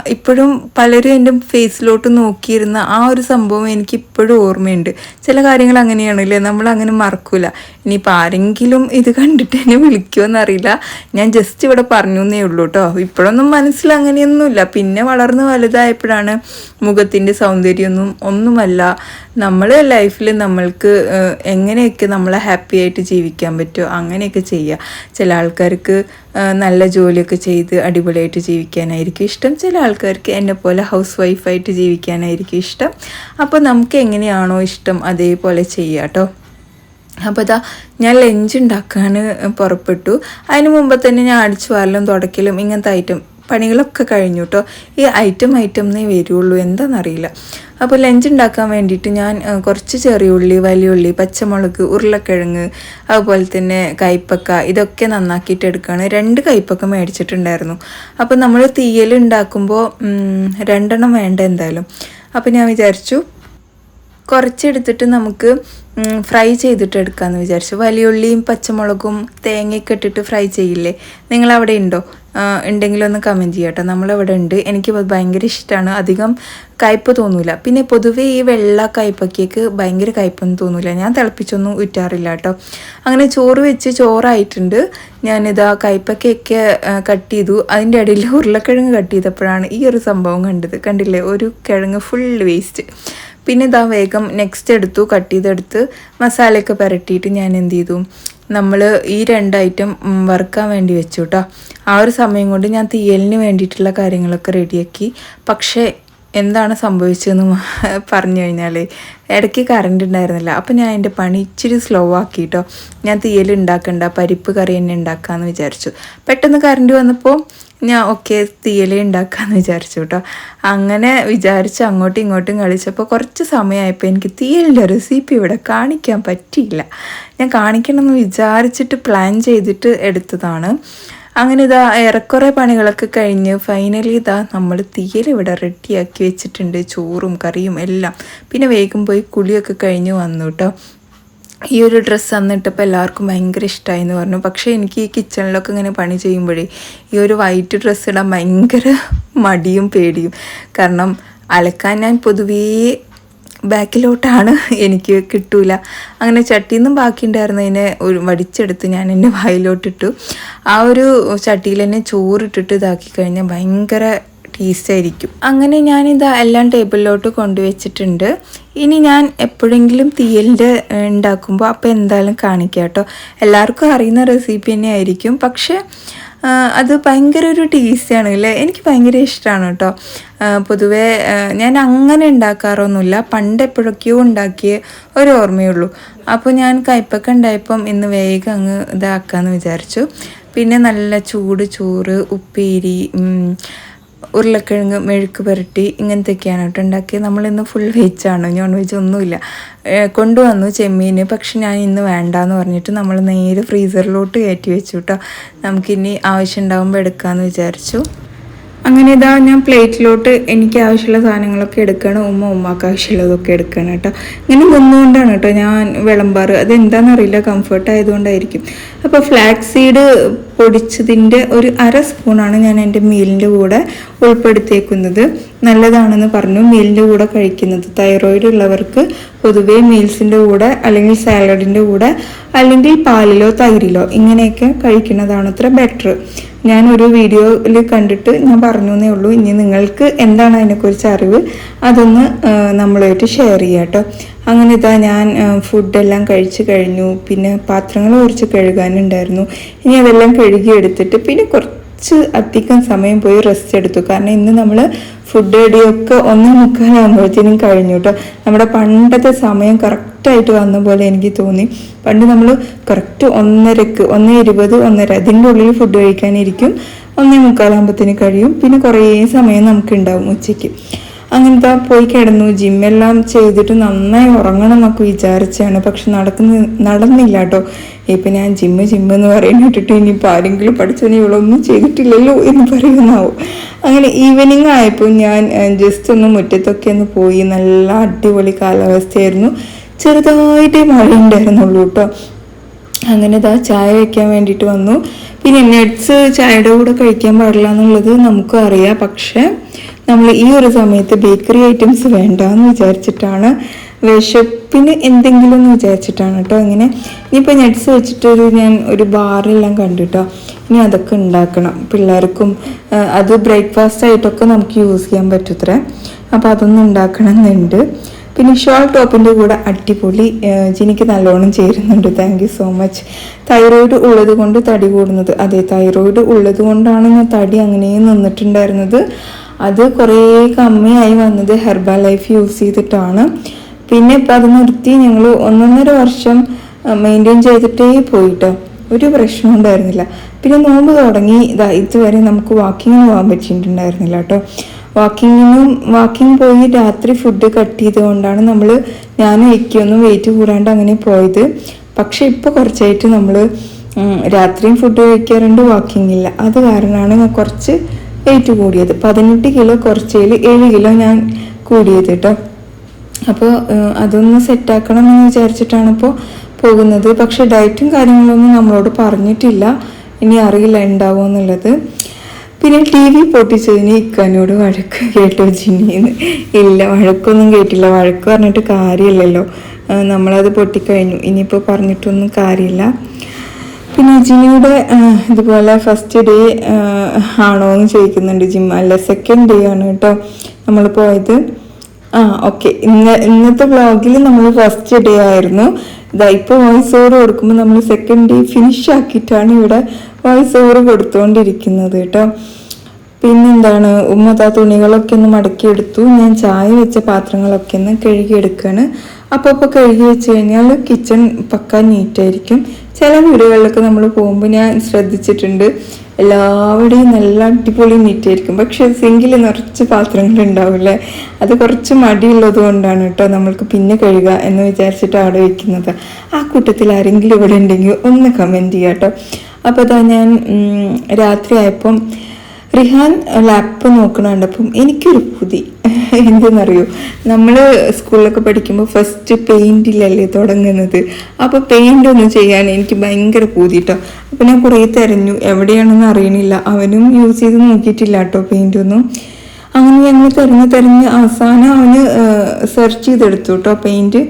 ഇപ്പോഴും പലരും എന്റെ ഫേസിലോട്ട് നോക്കിയിരുന്ന ആ ഒരു സംഭവം എനിക്ക് ഇപ്പോഴും ഓർമ്മയുണ്ട്. ചില കാര്യങ്ങൾ അങ്ങനെയാണ് അല്ലേ നമ്മൾ അങ്ങനെ മറക്കൂല. ഇനിയിപ്പോൾ ആരെങ്കിലും ഇത് കണ്ടിട്ട് എന്നെ വിളിക്കുമോ അറിയില്ല ഞാൻ ജസ്റ്റ് ഇവിടെ പറഞ്ഞു എന്നേ ഉള്ളൂ കേട്ടോ ഇപ്പോഴൊന്നും മനസ്സിൽ അങ്ങനെയൊന്നുമില്ല. പിന്നെ വളർന്ന് വലുതായപ്പോഴാണ് മുഖത്തിന്റെ സൗന്ദര്യമൊന്നും ഒന്നുമല്ല. നമ്മൾ ലൈഫിൽ നമ്മൾക്ക് എങ്ങനെയൊക്കെ നമ്മളെ ഹാപ്പി ആയിട്ട് ജീവിക്കാൻ പറ്റുമോ അങ്ങനെയൊക്കെ ചെയ്യുക ചില ആൾക്കാർക്ക് നല്ല ജോലിയൊക്കെ ചെയ്ത് അടിപൊളിയായിട്ട് ജീവിക്കാനായിരിക്കും ഇഷ്ടം. ചില ആൾക്കാർക്ക് എന്നെ പോലെ ഹൗസ് വൈഫായിട്ട് ജീവിക്കാനായിരിക്കും ഇഷ്ടം. അപ്പോൾ നമുക്ക് എങ്ങനെയാണോ ഇഷ്ടം അതേപോലെ ചെയ്യുക കേട്ടോ അപ്പോൾ ഇതാ ഞാൻ ലഞ്ച് ഉണ്ടാക്കാൻ പുറപ്പെട്ടു. അതിന് മുമ്പ് തന്നെ ഞാൻ അടിച്ചു വാരലും തുടക്കലും ഇങ്ങനത്തെ ഐറ്റം പണികളൊക്കെ കഴിഞ്ഞു കേട്ടോ ഈ ഐറ്റം ഐറ്റം എന്നേ വരുള്ളൂ. എന്താണെന്നറിയില്ല അപ്പോൾ ലഞ്ച് ഉണ്ടാക്കാൻ വേണ്ടിയിട്ട് ഞാൻ കുറച്ച് ചെറിയ ഉള്ളി വലിയ ഉള്ളി പച്ചമുളക് ഉരുളക്കിഴങ്ങ് അതുപോലെ തന്നെ കയ്പ്പക്ക ഇതൊക്കെ നന്നാക്കിയിട്ട് എടുക്കുകയാണ് രണ്ട് കയ്പ്പക്ക മേടിച്ചിട്ടുണ്ടായിരുന്നു. അപ്പോൾ നമ്മൾ തീയൽ ഉണ്ടാക്കുമ്പോൾ രണ്ടെണ്ണം വേണ്ട എന്തായാലും. അപ്പോൾ ഞാൻ വിചാരിച്ചു കുറച്ചെടുത്തിട്ട് നമുക്ക് ഫ്രൈ ചെയ്തിട്ട് എടുക്കാമെന്ന് വിചാരിച്ചു. വലിയ ഉള്ളിയും പച്ചമുളകും തേങ്ങയൊക്കെ ഇട്ടിട്ട് ഫ്രൈ ചെയ്യില്ലേ? നിങ്ങളവിടെ ഉണ്ടോ? ഒന്ന് കമന്റ് ചെയ്യാട്ടോ. നമ്മളവിടെ ഉണ്ട്. എനിക്ക് ഭയങ്കര ഇഷ്ടമാണ് അധികം കയ്പ്പ് തോന്നൂല. പിന്നെ പൊതുവേ ഈ വെള്ള കയ്പക്കേക്ക് ഭയങ്കര കയ്പ്പൊന്നും തോന്നൂല. ഞാൻ തിളപ്പിച്ചൊന്നും ഉറ്റാറില്ല കേട്ടോ. അങ്ങനെ ചോറ് വെച്ച് ചോറായിട്ടുണ്ട്. ഞാനിതാ കയ്പക്കയൊക്കെ കട്ട് ചെയ്തു. അതിന്റെ ഇടയിൽ ഉരുളക്കിഴങ്ങ് കട്ട് ചെയ്തപ്പോഴാണ് ഈ ഒരു സംഭവം കണ്ടത്. കണ്ടില്ലേ? ഒരു കിഴങ്ങ് ഫുൾ വേസ്റ്റ് പിന്നെ ഇതാ വേഗം നെക്സ്റ്റ് എടുത്തു കട്ട് ചെയ്തെടുത്ത് മസാലയൊക്കെ പുരട്ടിയിട്ട് ഞാൻ എന്ത് ചെയ്തു? നമ്മൾ ഈ രണ്ട് ഐറ്റം വറുക്കാൻ വേണ്ടി വെച്ചു കേട്ടോ ആ ഒരു സമയം കൊണ്ട് ഞാൻ തീയലിന് വേണ്ടിയിട്ടുള്ള കാര്യങ്ങളൊക്കെ റെഡിയാക്കി. പക്ഷേ എന്താണ് സംഭവിച്ചതെന്ന് പറഞ്ഞു കഴിഞ്ഞാൽ ഇടയ്ക്ക് കറണ്ട് ഉണ്ടായിരുന്നില്ല. അപ്പോൾ ഞാൻ എന്റെ പണി ഇച്ചിരി സ്ലോ ആക്കി കേട്ടോ ഞാൻ തീയൽ ഉണ്ടാക്കണ്ട പരിപ്പ് കറി തന്നെ ഉണ്ടാക്കാമെന്ന് വിചാരിച്ചു. പെട്ടെന്ന് കറണ്ട് വന്നപ്പോൾ ഞാൻ ഓക്കെ തീയലേ ഉണ്ടാക്കാമെന്ന് വിചാരിച്ചു കേട്ടോ അങ്ങനെ വിചാരിച്ച് അങ്ങോട്ടും ഇങ്ങോട്ടും കളിച്ചപ്പോൾ കുറച്ച് സമയമായപ്പോൾ എനിക്ക് തീയലിന്റെ റെസിപ്പി ഇവിടെ കാണിക്കാൻ പറ്റിയില്ല. ഞാൻ കാണിക്കണമെന്ന് വിചാരിച്ചിട്ട് പ്ലാൻ ചെയ്തിട്ട് എടുത്തതാണ്. അങ്ങനെ ഇതാ ഏറെക്കുറെ പണികളൊക്കെ കഴിഞ്ഞ് ഫൈനലി ഇതാ നമ്മൾ തീയൽ ഇവിടെ റെഡിയാക്കി വെച്ചിട്ടുണ്ട്. ചോറും കറിയും എല്ലാം. പിന്നെ വേഗം പോയി കുളിയൊക്കെ കഴിഞ്ഞ് വന്നു കേട്ടോ ഈ ഒരു ഡ്രസ്സ് അന്നിട്ടപ്പോൾ എല്ലാവർക്കും ഭയങ്കര ഇഷ്ടമായി എന്ന് പറഞ്ഞു. പക്ഷേ എനിക്ക് ഈ കിച്ചണിലൊക്കെ ഇങ്ങനെ പണി ചെയ്യുമ്പോഴേ ഈ ഒരു വൈറ്റ് ഡ്രസ്സ് ഇടാൻ ഭയങ്കര മടിയും പേടിയും. കാരണം അലക്കാൻ ഞാൻ പൊതുവേ ബാക്കിലോട്ടാണ്. എനിക്ക് കിട്ടൂല. അങ്ങനെ ചട്ടിയിൽ നിന്നും ബാക്കി ഉണ്ടായിരുന്നതിനെ ഒരു വടിച്ചെടുത്ത് ഞാൻ എന്റെ വായിലോട്ടിട്ടു. ആ ഒരു ചട്ടിയിൽ തന്നെ ചോറിട്ടിട്ട് ഇതാക്കി കഴിഞ്ഞാൽ ഭയങ്കര ടേസ്റ്റ് ആയിരിക്കും അങ്ങനെ ഞാനിത് എല്ലാം ടേബിളിലോട്ട് കൊണ്ടുവച്ചിട്ടുണ്ട്. ഇനി ഞാൻ എപ്പോഴെങ്കിലും തീയലിന്റെ ഉണ്ടാക്കുമ്പോൾ അപ്പോൾ എന്തായാലും കാണിക്കാം കേട്ടോ എല്ലാവർക്കും അറിയുന്ന റെസിപ്പി തന്നെ ആയിരിക്കും പക്ഷേ അത് ഭയങ്കര ഒരു ടേസ്റ്റാണ് അല്ലേ? എനിക്ക് ഭയങ്കര ഇഷ്ടമാണ് കേട്ടോ. പൊതുവേ ഞാൻ അങ്ങനെ ഉണ്ടാക്കാറൊന്നുമില്ല. പണ്ട് എപ്പോഴൊക്കെയോ ഉണ്ടാക്കിയ ഒരു ഓർമ്മയുള്ളൂ. അപ്പോൾ ഞാൻ കയ്പ്പൊക്കെ ഉണ്ടായപ്പം ഇന്ന് വേഗം അങ്ങ് ഇതാക്കാമെന്ന് വിചാരിച്ചു. പിന്നെ നല്ല ചൂട് ചോറ് ഉപ്പേരി ഉരുളക്കിഴങ്ങ് മെഴുക്ക് പുരട്ടി ഇങ്ങനത്തെയൊക്കെയാണ് കേട്ടോ ഉണ്ടാക്കിയത്. നമ്മളിന്ന് ഫുൾ വെജാണ് നോൺ വെജ് ഒന്നുമില്ല. കൊണ്ടുവന്നു ചെമ്മീൻ പക്ഷെ ഞാൻ ഇന്ന് വേണ്ടാന്ന് പറഞ്ഞിട്ട് നമ്മൾ നേരെ ഫ്രീസറിലോട്ട് കയറ്റി വെച്ചു കേട്ടോ. നമുക്കിനി ആവശ്യം ഉണ്ടാകുമ്പോൾ എടുക്കാമെന്ന് വിചാരിച്ചു. അങ്ങനെ ഇതാ ഞാൻ പ്ലേറ്റിലോട്ട് എനിക്ക് ആവശ്യമുള്ള സാധനങ്ങളൊക്കെ എടുക്കണം ഉമ്മ ഉമ്മാക്ക് ആവശ്യമുള്ളതൊക്കെ എടുക്കണം കേട്ടോ. ഇങ്ങനെ നിന്നുകൊണ്ടാണ് കേട്ടോ ഞാൻ വിളമ്പാറ്. അതെന്താണെന്നറിയില്ല കംഫർട്ട് ആയതുകൊണ്ടായിരിക്കും. അപ്പോൾ ഫ്ലാക്സ് സീഡ് പൊടിച്ചതിന്റെ ഒരു അര സ്പൂണാണ് ഞാൻ എന്റെ മീലിന്റെ കൂടെ ഉൾപ്പെടുത്തിയേക്കുന്നത്. നല്ലതാണെന്ന് പറഞ്ഞു. മീലിന്റെ കൂടെ കഴിക്കുന്നത്. തൈറോയിഡ് ഉള്ളവർക്ക് പൊതുവേ മീൽസിന്റെ കൂടെ അല്ലെങ്കിൽ സാലഡിന്റെ കൂടെ അല്ലെങ്കിൽ പാലിലോ തൈരിലോ ഇങ്ങനെയൊക്കെ കഴിക്കുന്നതാണ് അത്ര ബെറ്റർ ഞാൻ ഒരു വീഡിയോയിൽ കണ്ടിട്ട് ഞാൻ പറഞ്ഞു എന്നേ ഉള്ളൂ. ഇനി നിങ്ങൾക്ക് എന്താണ് അതിനെക്കുറിച്ച് അറിവ് അതൊന്ന് നമ്മളായിട്ട് ഷെയർ ചെയ്യാം കേട്ടോ. അങ്ങനെ ഇതാ ഞാൻ ഫുഡെല്ലാം കഴിച്ച് കഴിഞ്ഞു. പിന്നെ പാത്രങ്ങൾ കുറച്ച് കഴുകാനുണ്ടായിരുന്നു. ഇനി അതെല്ലാം കഴുകിയെടുത്തിട്ട് പിന്നെ കുറച്ച് അധികം സമയം പോയി റെസ്റ്റ് എടുത്തു. കാരണം ഇന്ന് നമ്മൾ ഫുഡ് റെഡിയൊക്കെ ഒന്നേ മുക്കാലാകുമ്പോഴത്തേനും കഴിഞ്ഞു കേട്ടോ നമ്മുടെ പണ്ടത്തെ സമയം കറക്റ്റായിട്ട് വന്ന പോലെ എനിക്ക് തോന്നി. പണ്ട് നമ്മൾ കറക്റ്റ് ഒന്നരക്ക് ഒന്ന് ഇരുപത് ഒന്നര അതിന്റെ ഉള്ളിൽ ഫുഡ് കഴിക്കാനിരിക്കും. ഒന്നേ മുക്കാലാകുമ്പോഴത്തേന് കഴിയും. പിന്നെ കുറേ സമയം നമുക്കുണ്ടാവും ഉച്ചയ്ക്ക്. അങ്ങനത്തെ പോയി കിടന്നു. ജിമ്മെല്ലാം ചെയ്തിട്ട് നന്നായി ഉറങ്ങണം എന്നൊക്കെ വിചാരിച്ചാണ്. പക്ഷെ നടക്കുന്ന നടന്നില്ല കേട്ടോ. ഇപ്പം ഞാൻ ജിമ്മ് ജിമ്മ് എന്ന് പറയുന്ന ഇട്ടിട്ട് ഇനിയിപ്പോൾ ആരെങ്കിലും പഠിച്ചതിന് ഇവളൊന്നും ചെയ്തിട്ടില്ലല്ലോ എന്ന് പറയുന്നാവും അങ്ങനെ ഈവനിങ് ആയപ്പോൾ ഞാൻ ജസ്റ്റ് ഒന്ന് മുറ്റത്തൊക്കെ ഒന്ന് പോയി. നല്ല അടിപൊളി കാലാവസ്ഥയായിരുന്നു. ചെറുതായിട്ടേ മഴ ഉണ്ടായിരുന്നുള്ളൂ കേട്ടോ. അങ്ങനെ ഇതാ ചായ വയ്ക്കാൻ വേണ്ടിയിട്ട് വന്നു. പിന്നെ നട്ട്സ് ചായയുടെ കൂടെ കഴിക്കാൻ പാടില്ല എന്നുള്ളത് നമുക്കും അറിയാം. പക്ഷെ നമ്മൾ ഈ ഒരു സമയത്ത് ബേക്കറി ഐറ്റംസ് വേണ്ട എന്ന് വിചാരിച്ചിട്ടാണ് വിശപ്പിന് എന്തെങ്കിലും എന്ന് വിചാരിച്ചിട്ടാണ് കേട്ടോ. ഇങ്ങനെ ഇനിയിപ്പോൾ നട്ട്സ് വെച്ചിട്ടൊരു ഞാൻ ഒരു ബാറെല്ലാം കണ്ടു കേട്ടോ ഇനി അതൊക്കെ ഉണ്ടാക്കണം. പിള്ളേർക്കും അത് ബ്രേക്ക്ഫാസ്റ്റ് ആയിട്ടൊക്കെ നമുക്ക് യൂസ് ചെയ്യാൻ പറ്റത്രേ. അപ്പോൾ അതൊന്നും ഉണ്ടാക്കണം എന്നുണ്ട് പിന്നെ ഷോൾ ടോപ്പിന്റെ കൂടെ അടിപൊളി ജിനിക്ക് നല്ലോണം ചേരുന്നുണ്ട്. Thank you so much thyroid ഉള്ളത് കൊണ്ട് തടി കൂടുന്നത്. അതെ തൈറോയിഡ് ഉള്ളത് കൊണ്ടാണ് ഞാൻ തടി അങ്ങനെ നിന്നിട്ടുണ്ടായിരുന്നത്. അത് കുറേ കമ്മിയായി വന്നത് ഹെർബൽ ലൈഫ് യൂസ് ചെയ്തിട്ടാണ്. പിന്നെ ഇപ്പം അത് നിർത്തി ഞങ്ങൾ ഒന്നൊന്നര വർഷം മെയിന്റെയിൻ ചെയ്തിട്ടേ പോയിട്ടോ. ഒരു പ്രശ്നം ഉണ്ടായിരുന്നില്ല. പിന്നെ നോമ്പ് തുടങ്ങി ഇതാ ഇതുവരെ നമുക്ക് വാക്കിങ്ങിന് പോകാൻ പറ്റിയിട്ടുണ്ടായിരുന്നില്ല കേട്ടോ. വാക്കിങ്ങിനും വാക്കിംഗ് പോയി രാത്രി ഫുഡ് കട്ട് ചെയ്തുകൊണ്ടാണ് നമ്മൾ ഞാനും എനിക്കൊന്നും വെയിറ്റ് കൂടാണ്ട് അങ്ങനെ പോയത്. പക്ഷെ ഇപ്പോൾ കുറച്ചായിട്ട് നമ്മൾ രാത്രിയും ഫുഡ് കഴിക്കാറുണ്ട് വാക്കിംഗ് ഇല്ല. അത് കാരണമാണ് ഞാൻ കുറച്ച് വെയിറ്റ് കൂടിയത്. പതിനെട്ട് കിലോ കുറച്ചതിൽ ഏഴ് കിലോ ഞാൻ കൂടിയത് കേട്ടോ അപ്പോൾ അതൊന്ന് സെറ്റാക്കണം എന്ന് വിചാരിച്ചിട്ടാണ് ഇപ്പോൾ പോകുന്നത്. പക്ഷേ ഡയറ്റും കാര്യങ്ങളൊന്നും നമ്മളോട് പറഞ്ഞിട്ടില്ല. ഇനി അറിയില്ല ഉണ്ടാവുമോ എന്നുള്ളത്. പിന്നെ ടി വി പൊട്ടിച്ചതിന് ഇക്കാനോട് വഴക്ക് കേട്ടോ ജിന്നിന്ന്. ഇല്ല വഴക്കൊന്നും കേട്ടില്ല. വഴക്ക് പറഞ്ഞിട്ട് കാര്യമില്ലല്ലോ നമ്മളത് പൊട്ടിക്കഴിഞ്ഞു. ഇനിയിപ്പോൾ പറഞ്ഞിട്ടൊന്നും കാര്യമില്ല. പിന്നെ ജിമ്മിയുടെ ഇതുപോലെ ഫസ്റ്റ് ഡേ ആണോ എന്ന് ചോദിക്കുന്നുണ്ട് ജിം. അല്ല സെക്കൻഡ് ഡേ ആണ് കേട്ടോ നമ്മൾ പോയത്. ആ ഓക്കെ ഇന്ന് ഇന്നത്തെ വ്ളോഗിൽ നമ്മൾ ഫസ്റ്റ് ഡേ ആയിരുന്നു. ഇതാ ഇപ്പോൾ വോയിസ് ഓവർ കൊടുക്കുമ്പോൾ നമ്മൾ സെക്കൻഡ് ഡേ ഫിനിഷ് ആക്കിയിട്ടാണ് ഇവിടെ വോയിസ് ഓവർ കൊടുത്തുകൊണ്ടിരിക്കുന്നത് കേട്ടോ. പിന്നെന്താണ് ഉമ്മത്താ തുണികളൊക്കെ ഒന്ന് മടക്കിയെടുത്തു. ഞാൻ ചായ വെച്ച പാത്രങ്ങളൊക്കെ ഒന്ന് കഴുകി എടുക്കുകയാണ് അപ്പോൾ അപ്പോൾ കഴുകി വെച്ച് കഴിഞ്ഞാൽ കിച്ചൺ പക്ക നീറ്റായിരിക്കും ചില വീടുകളിലൊക്കെ നമ്മൾ പോകുമ്പോൾ ഞാൻ ശ്രദ്ധിച്ചിട്ടുണ്ട്. എല്ലാവരുടെയും നല്ല അടിപൊളി നീറ്റായിരിക്കും പക്ഷെ സിങ്കിൽ നിറച്ച് പാത്രങ്ങൾ ഉണ്ടാവില്ലേ? അത് കുറച്ച് മടിയുള്ളത് കൊണ്ടാണ് കേട്ടോ നമ്മൾക്ക് പിന്നെ കഴുകുക എന്ന് വിചാരിച്ചിട്ട് അവിടെ വയ്ക്കുന്നത് ആ കൂട്ടത്തിൽ ആരെങ്കിലും ഇവിടെ ഉണ്ടെങ്കിൽ ഒന്ന് കമന്റ് ചെയ്യാം കേട്ടോ. അപ്പോൾ അതാ ഞാൻ രാത്രിയായപ്പം റിഹാൻ ലാപ്പ് നോക്കണുണ്ടപ്പം എനിക്കൊരു പുതി. എന്തെന്നറിയോ? നമ്മൾ സ്കൂളിലൊക്കെ പഠിക്കുമ്പോൾ ഫസ്റ്റ് പെയിന്റിലല്ലേ തുടങ്ങുന്നത്. അപ്പോൾ പെയിന്റ് ഒന്നും ചെയ്യാൻ എനിക്ക് ഭയങ്കര പൂതി കേട്ടോ അപ്പോൾ ഞാൻ കുറേ തിരഞ്ഞു. എവിടെയാണെന്ന് അറിയണില്ല. അവനും യൂസ് ചെയ്ത് നോക്കിയിട്ടില്ല കേട്ടോ പെയിന്റ് ഒന്നും. അങ്ങനെ ഞങ്ങൾ തിരഞ്ഞ് തിരഞ്ഞ് അവസാനം അവന് സെർച്ച് ചെയ്തെടുത്തു കേട്ടോ പെയിന്റ്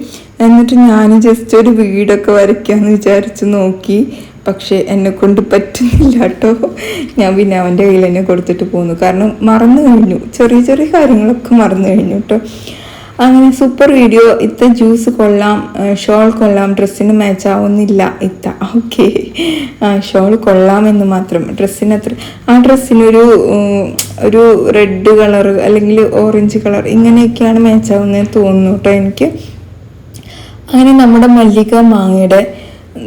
എന്നിട്ട് ഞാൻ ജസ്റ്റ് ഒരു വീടൊക്കെ വരയ്ക്കാമെന്ന് വിചാരിച്ച് നോക്കി. പക്ഷെ എന്നെ കൊണ്ട് പറ്റുന്നില്ല കേട്ടോ. ഞാൻ പിന്നെ അവന്റെ കയ്യിൽ തന്നെ കൊടുത്തിട്ട് പോന്നു. കാരണം മറന്നു കഴിഞ്ഞു. ചെറിയ ചെറിയ കാര്യങ്ങളൊക്കെ മറന്നു കഴിഞ്ഞു കേട്ടോ. അങ്ങനെ സൂപ്പർ വീഡിയോ ഇത്ത ജ്യൂസ് കൊള്ളാം ഷോൾ കൊള്ളാം. ഡ്രസ്സിന് മാച്ച് ആവുന്നില്ല ഇത്ത. ഓക്കെ ഷോൾ കൊള്ളാമെന്ന് മാത്രം. ഡ്രസ്സിന് അത്ര ആ ഡ്രസ്സിനൊരു ഒരു റെഡ് കളർ അല്ലെങ്കിൽ ഓറഞ്ച് കളർ ഇങ്ങനെയൊക്കെയാണ് മാച്ച് ആവുന്നതെന്ന് തോന്നുന്നു കേട്ടോ എനിക്ക്. അങ്ങനെ നമ്മുടെ മല്ലിക മാങ്ങയുടെ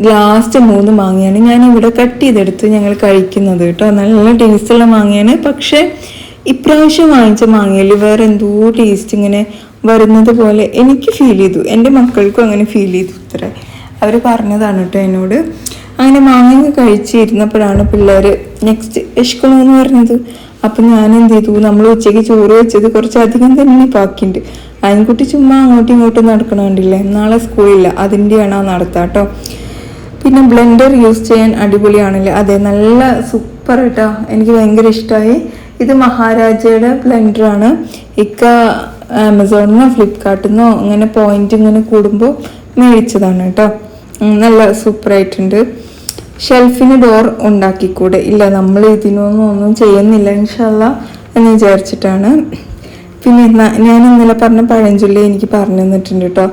ലാസ്റ്റ് മൂന്ന് മാങ്ങയാണ് ഞാൻ ഇവിടെ കട്ട് ചെയ്തെടുത്ത് ഞങ്ങൾ കഴിക്കുന്നത് കേട്ടോ. നല്ല ടേസ്റ്റുള്ള മാങ്ങയാണ്. പക്ഷേ ഇപ്രാവശ്യം വാങ്ങിച്ച മാങ്ങയിൽ വേറെ എന്തോ ടേസ്റ്റ് ഇങ്ങനെ വരുന്നത് പോലെ എനിക്ക് ഫീൽ ചെയ്തു. എന്റെ മക്കൾക്കും അങ്ങനെ ഫീൽ ചെയ്തു ഇത്ര. അവർ പറഞ്ഞതാണ് കേട്ടോ എന്നോട്. അങ്ങനെ മാങ്ങ കഴിച്ചിരുന്നപ്പോഴാണ് പിള്ളേർ നെക്സ്റ്റ് ഇഷ്കണോ എന്ന് പറഞ്ഞത്. അപ്പം ഞാൻ എന്ത് ചെയ്തു? നമ്മൾ ഉച്ചയ്ക്ക് ചോറ് വെച്ചത് കുറച്ചധികം തന്നെ ബാക്കിയുണ്ട്. അതിൻകുട്ടി ചുമ്മാ അങ്ങോട്ടും ഇങ്ങോട്ടും നടക്കണ കണ്ടില്ലേ? നാളെ സ്കൂളില്ല അതിന്റെയാണ് ആ നടത്താട്ടോ പിന്നെ ബ്ലെൻഡർ യൂസ് ചെയ്യാൻ അടിപൊളിയാണല്ലേ? അതെ നല്ല സൂപ്പർ കേട്ടോ എനിക്ക് ഭയങ്കര ഇഷ്ടമായി ഇത് മഹാരാജയുടെ ബ്ലെൻഡറാണ് ഇക്ക ആമസോണിൽ നിന്നോ ഫ്ലിപ്കാർട്ടിൽ നിന്നോ അങ്ങനെ പോയിന്റ് ഇങ്ങനെ കൂടുമ്പോൾ മേടിച്ചതാണ് കേട്ടോ. നല്ല സൂപ്പറായിട്ടുണ്ട് ഷെൽഫിന് ഡോർ ഉണ്ടാക്കിക്കൂടെ? ഇല്ല നമ്മൾ ഇതിനൊന്നും ഒന്നും ചെയ്യുന്നില്ല ഇൻഷല്ല എന്ന് വിചാരിച്ചിട്ടാണ്. പിന്നെ ഞാൻ ഇന്നലെ പറഞ്ഞ പഴഞ്ചൊല്ലി എനിക്ക് പറഞ്ഞു തന്നിട്ടുണ്ട് കേട്ടോ.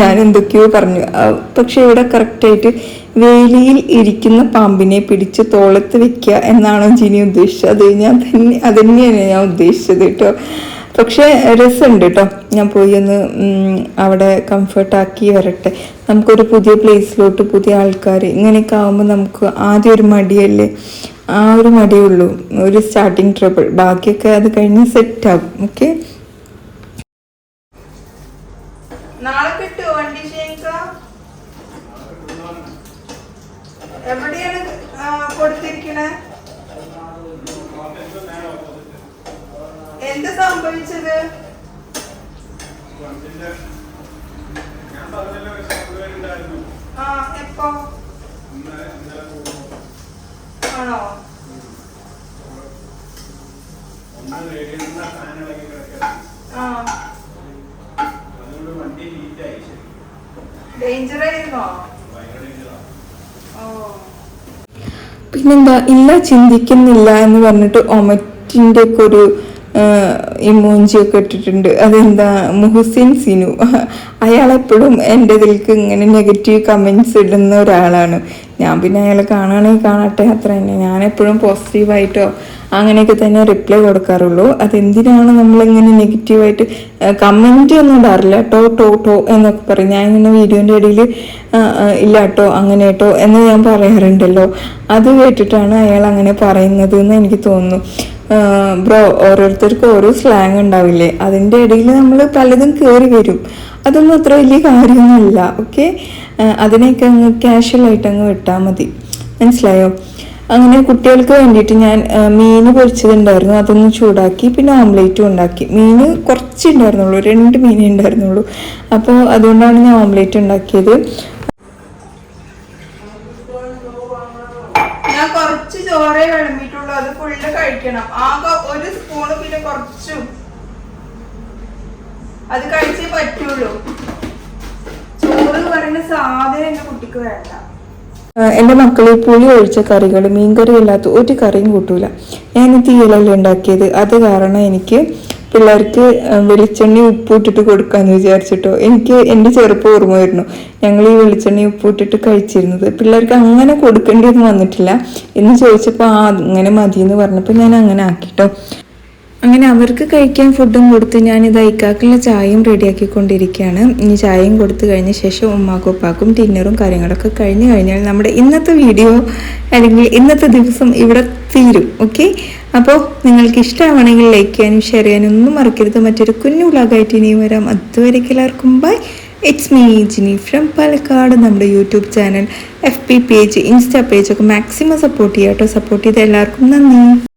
ഞാൻ എന്തൊക്കെയോ പറഞ്ഞു പക്ഷെ ഇവിടെ കറക്റ്റായിട്ട് വേലിയിൽ ഇരിക്കുന്ന പാമ്പിനെ പിടിച്ച് തോളത്ത് വെക്കുക എന്നാണോ ജിനി ഉദ്ദേശിച്ചത്. അത് ഞാൻ തന്നെ അത് തന്നെയാണ് ഞാൻ ഉദ്ദേശിച്ചത് കേട്ടോ. പക്ഷേ രസമുണ്ട് കേട്ടോ. ഞാൻ പോയി ഒന്ന് അവിടെ കംഫർട്ടാക്കി വരട്ടെ. നമുക്കൊരു പുതിയ പ്ലേസിലോട്ട് പുതിയ ആൾക്കാർ ഇങ്ങനെയൊക്കെ ആകുമ്പോൾ നമുക്ക് ആദ്യം ഒരു മടിയല്ലേ? ആ ഒരു മടിയുള്ളൂ ഒരു സ്റ്റാർട്ടിങ് ട്രബിൾ ബാക്കിയൊക്കെ അത് കഴിഞ്ഞ് സെറ്റാകും ഓക്കെ നാളെ കിട്ടുമോ വണ്ടി എവിടെയാണ് കൊടുത്തിരിക്കണേ? എന്ത് സംഭവിച്ചത്? ആ എപ്പോ? ആണോ? ആ. പിന്നെന്താ ഇല്ല ചിന്തിക്കുന്നില്ല എന്ന് പറഞ്ഞിട്ട് ഒമറ്റിന്റെ ഒക്കെ ഒരു ഇമോഞ്ചി ഒക്കെ ഇട്ടിട്ടുണ്ട്. അതെന്താ മുഹസിൻ സിനു. അയാളെപ്പോഴും എന്റെ ഇതിലേക്ക് ഇങ്ങനെ നെഗറ്റീവ് കമൻസ് ഇടുന്ന ഒരാളാണ്. ഞാൻ പിന്നെ അയാളെ കാണുകയാണെങ്കിൽ കാണട്ടെ അത്ര തന്നെ. ഞാൻ എപ്പോഴും പോസിറ്റീവായിട്ടോ അങ്ങനെയൊക്കെ തന്നെ റിപ്ലൈ കൊടുക്കാറുള്ളൂ. അതെന്തിനാണ് നമ്മളിങ്ങനെ നെഗറ്റീവായിട്ട് കമന്റ് ഒന്നും ഇടാറില്ല. ടോ ടോ ടോ എന്നൊക്കെ പറയും. ഞാൻ ഇങ്ങനെ വീഡിയോന്റെ ഇടയിൽ ഇല്ല കേട്ടോ അങ്ങനെ കേട്ടോ എന്ന് ഞാൻ പറയാറുണ്ടല്ലോ. അത് കേട്ടിട്ടാണ് അയാൾ അങ്ങനെ പറയുന്നത് എന്ന് എനിക്ക് തോന്നുന്നു. ബ്രോ ഓരോരുത്തർക്കും ഓരോ സ്ലാങ് ഉണ്ടാവില്ലേ? അതിന്റെ ഇടയിൽ നമ്മൾ പലതും കയറി വരും. അതൊന്നും അത്ര വലിയ കാര്യമൊന്നുമില്ല. ഓക്കെ അതിനെയൊക്കെ അങ്ങ് കാഷ്വലായിട്ട് അങ്ങ് വിട്ടാൽ മതി. മനസ്സിലായോ? അങ്ങനെ കുട്ടികൾക്ക് വേണ്ടിയിട്ട് ഞാൻ മീൻ പൊരിച്ചതുണ്ടായിരുന്നു. അതൊന്ന് ചൂടാക്കി പിന്നെ ഓംലേറ്റും ഉണ്ടാക്കി. മീൻ കുറച്ച് ഉണ്ടായിരുന്നുള്ളൂ രണ്ട് മീനേ ഉണ്ടായിരുന്നുള്ളൂ. അപ്പോൾ അതുകൊണ്ടാണ് ഞാൻ ഓംലേറ്റ് ഉണ്ടാക്കിയത്. ഞാൻ കുറച്ച് അത് കഴിക്കണം. ആകെ ഒരു പിന്നെ കുറച്ചും. അത് കഴിച്ചേ പറ്റുള്ളൂ. ചോറ് പറയുന്ന സാധനം എന്റെ കുട്ടിക്ക് വേണ്ട. എന്റെ മക്കൾ പുളി ഒഴിച്ച കറികൾ മീൻകറി ഇല്ലാത്ത ഒരു കറിയും കൂട്ടൂല. ഞാൻ തീയലല്ലേ ഉണ്ടാക്കിയത്. അത് കാരണം എനിക്ക് പിള്ളേർക്ക് വെളിച്ചെണ്ണി വെളിച്ചെണ്ണ ഉപ്പ് ഇട്ടിട്ട് കൊടുക്കാമെന്ന് വിചാരിച്ചിട്ടോ. എനിക്ക് എന്റെ ചെറുപ്പം ഓർമ്മ വരുന്നു ഞങ്ങൾ ഈ വെളിച്ചെണ്ണ ഉപ്പ് ഇട്ടിട്ട് കഴിച്ചിരുന്നത്. പിള്ളേർക്ക് അങ്ങനെ കൊടുക്കേണ്ടിയൊന്നും വന്നിട്ടില്ല. എന്ന് ചോദിച്ചപ്പോൾ ആ അങ്ങനെ മതി എന്ന് പറഞ്ഞപ്പോൾ ഞാൻ അങ്ങനെ ആക്കിട്ടോ. അങ്ങനെ അവർക്ക് കഴിക്കാൻ ഫുഡും കൊടുത്ത് ഞാൻ ഇത് ഐക്കാക്കുള്ള ചായയും റെഡിയാക്കിക്കൊണ്ടിരിക്കുകയാണ് ഇനി ചായയും കൊടുത്തു കഴിഞ്ഞ ശേഷം ഉമ്മാക്കും ഉപ്പാക്കും ഡിന്നറും കാര്യങ്ങളൊക്കെ കഴിഞ്ഞ് കഴിഞ്ഞാൽ നമ്മുടെ ഇന്നത്തെ വീഡിയോ അല്ലെങ്കിൽ ഇന്നത്തെ ദിവസം ഇവിടെ തീരും. ഓക്കെ അപ്പോൾ നിങ്ങൾക്ക് ഇഷ്ടമാണെങ്കിൽ ലൈക്ക് ചെയ്യാനും ഷെയർ ചെയ്യാനും ഒന്നും മറക്കരുത്. മറ്റൊരു കുഞ്ഞു വ്ളോഗായിട്ട് ഇനിയും വരാം. അതുവരേക്കും എല്ലാവർക്കും bye it's me Jini from Palakkad. നമ്മുടെ YouTube channel F P page insta page ഒക്കെ മാക്സിമം സപ്പോർട്ട് ചെയ്യാം കേട്ടോ സപ്പോർട്ട് ചെയ്ത എല്ലാവർക്കും നന്ദി.